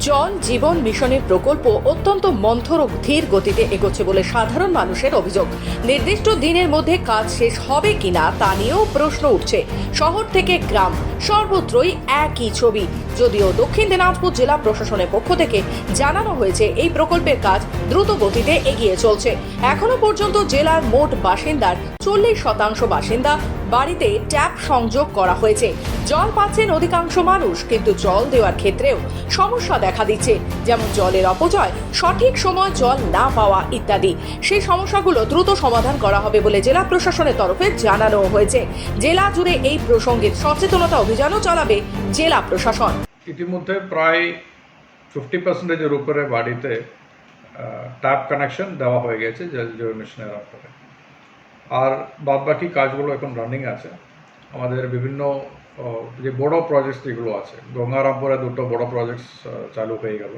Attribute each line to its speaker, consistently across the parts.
Speaker 1: জল জীবন মিশনের প্রকল্প অত্যন্ত মন্থর ও ধীর গতিতে এগোচ্ছে বলে সাধারণ মানুষের অভিযোগ। নির্দিষ্ট দিনের মধ্যে কাজ শেষ হবে কিনা তা নিয়েও প্রশ্ন উঠছে। শহর থেকে গ্রাম, সর্বত্রই একই ছবি। যদিও দক্ষিণ দিনাজপুর জেলা প্রশাসনের পক্ষ থেকে জানানো হয়েছে, এই প্রকল্পের কাজ দ্রুত গতিতে এগিয়ে চলছে। এখনও পর্যন্ত জেলার মোট বাসিন্দার চল্লিশ শতাংশ বাসিন্দা বাড়িতে ট্যাপ সংযোগ করা হয়েছে। জল পাচ্ছেন অধিকাংশ মানুষ, কিন্তু জল দেওয়ার ক্ষেত্রেও সমস্যা দেখা দিচ্ছে। যেমন জলের অপচয়, সঠিক সময় জল না পাওয়া ইত্যাদি। সেই সমস্যাগুলো দ্রুত সমাধান করা হবে বলে জেলা প্রশাসনের তরফে জানানো হয়েছে। জেলা জুড়ে এই প্রসঙ্গে সচেতনতা অভিযানও চালাবে জেলা প্রশাসন।
Speaker 2: ইতিমধ্যে প্রায় ফিফটি পার্সেন্টেজের উপরে বাড়িতে ট্যাপ কানেকশন দেওয়া হয়ে গেছে জল জীবন মিশনের আন্ডারে আর বাদবাকি কাজগুলো এখন রানিং আছে। আমাদের বিভিন্ন যে বড় প্রজেক্টস যেগুলো আছে গঙ্গারামপুরে দুটো বড় প্রজেক্টস চালু হয়ে গেল।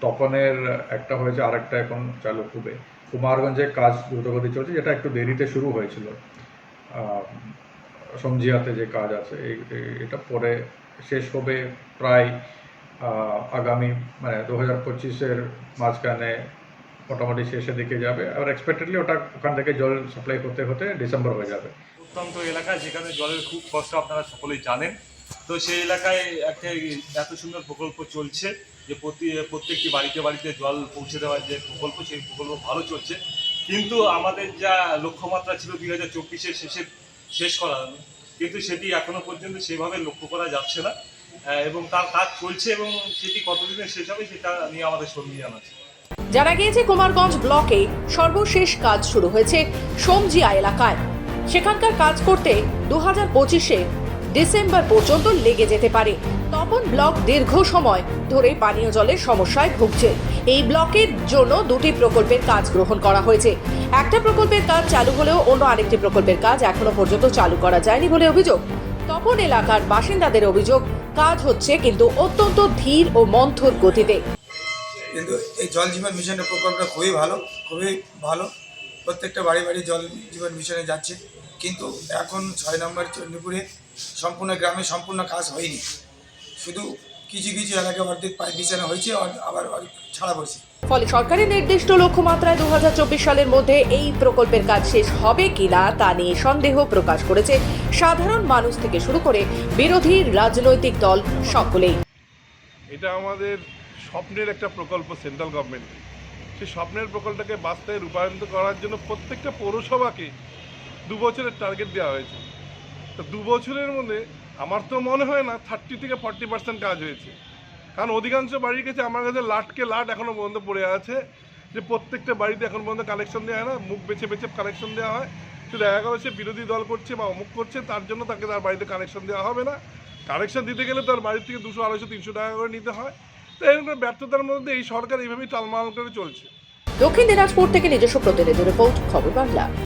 Speaker 2: তপনের একটা হয়েছে আরেকটা এখন চালু হবে। কুমারগঞ্জে কাজ দ্রুতগতি চলছে যেটা একটু দেরিতে শুরু হয়েছিল। আহ, সমজিয়াতে যে কাজ আছে এটা পরে শেষ হবে প্রায় আগামী মানে দু হাজার পঁচিশের মাঝখানে মোটামুটি শেষের দিকে যাবে। আর এক্সপেক্টেডলি ওটা ওখান থেকে জল সাপ্লাই করতে হতে ডিসেম্বর হয়ে যাবে।
Speaker 3: প্রত্যন্ত এলাকা যেখানে জলের খুব কষ্ট আপনারা সকলেই জানেন। তো সেই এলাকায় একটা এত সুন্দর প্রকল্প চলছে যে প্রতি, প্রত্যেকটি বাড়িতে বাড়িতে জল পৌঁছে দেওয়ার যে প্রকল্প, সেই প্রকল্প ভালো চলছে। কিন্তু আমাদের যা লক্ষ্যমাত্রা ছিল দুই হাজার চব্বিশের শেষে শেষ করা কিন্তু সেটি এখনও পর্যন্ত সেভাবে লক্ষ্য করা যাচ্ছে না। এবং তার কাজ চলছে এবং সেটি কতদিনে শেষ হবে সেটা নিয়ে আমাদের সন্ধিহান আছে।
Speaker 1: জানা গিয়েছে, কুমারগঞ্জ ব্লকে সর্বশেষ কাজ শুরু হয়েছে সমজিয়া এলাকায়। সেখানকার কাজ করতে দু হাজার পঁচিশে ডিসেম্বর পর্যন্ত লেগে যেতে পারে। তপন ব্লক দীর্ঘ সময় ধরে পানীয় জলের সমস্যায় ভুগছে। এই ব্লকের জন্য দুটি প্রকল্পের কাজ গ্রহণ করা হয়েছে। একটা প্রকল্পের কাজ চালু হলেও অন্য আরেকটি প্রকল্পের কাজ এখনও পর্যন্ত চালু করা যায়নি বলে অভিযোগ। তপন এলাকার বাসিন্দাদের অভিযোগ, কাজ হচ্ছে কিন্তু অত্যন্ত ধীর ও মন্থর গতিতে।
Speaker 4: কিন্তু এই জল জীবন মিশনের প্রকল্পটা খুবই ভালো খুবই ভালো। প্রত্যেকটা বাড়ি বাড়ি জল জীবন মিশনে যাচ্ছে। কিন্তু এখন ছয় নম্বর চণ্ডীপুরে সম্পূর্ণ গ্রামে সম্পূর্ণ কাজ হয়নি। শুধু কিছু কিছু এলাকায় অর্ধেক পাইপ বিছানো হয়েছে আবার ছাড়া পড়ছে।
Speaker 1: ফলে সরকারের নির্দিষ্ট লক্ষ্যমাত্রায় দু হাজার চব্বিশ সালের মধ্যে এই প্রকল্পের কাজ শেষ হবে কিনা তা নিয়ে সন্দেহ প্রকাশ করেছে সাধারণ মানুষ থেকে শুরু করে বিরোধী রাজনৈতিক দল সকলেই।
Speaker 5: এটা আমাদের স্বপ্নের একটা প্রকল্প সেন্ট্রাল গভর্নমেন্ট। সেই স্বপ্নের প্রকল্পটাকে বাস্তবে রূপায়িত করার জন্য প্রত্যেকটা পৌরসভাকে দু বছরের টার্গেট দেওয়া হয়েছে। তো দু বছরের মধ্যে আমার তো মনে হয় না থার্টি থেকে ফর্টি পার্সেন্ট কাজ হয়েছে। কারণ অধিকাংশ বাড়ির কাছে আমার কাছে লাটকে লাট এখনও পর্যন্ত পড়ে আছে যে প্রত্যেকটা বাড়িতে এখন পর্যন্ত কানেকশন দেওয়া হয় না, মুখ বেছে বেছে কানেকশন দেওয়া হয়। তো দেখা গেল সে বিরোধী দল করছে বা অমুক করছে, তার জন্য তাকে তার বাড়িতে কানেকশন দেওয়া হবে না। কানেকশন দিতে গেলে তার বাড়ি থেকে দুশো, আড়াইশো, তিনশো টাকা করে নিতে হয়। তো ব্যর্থতার মধ্যে এই সরকার এইভাবেই টালমাল করে চলছে।
Speaker 1: দক্ষিণ দিনাজপুর থেকে নিজস্ব প্রতিনিধি রিপোর্ট, খবর বাংলা।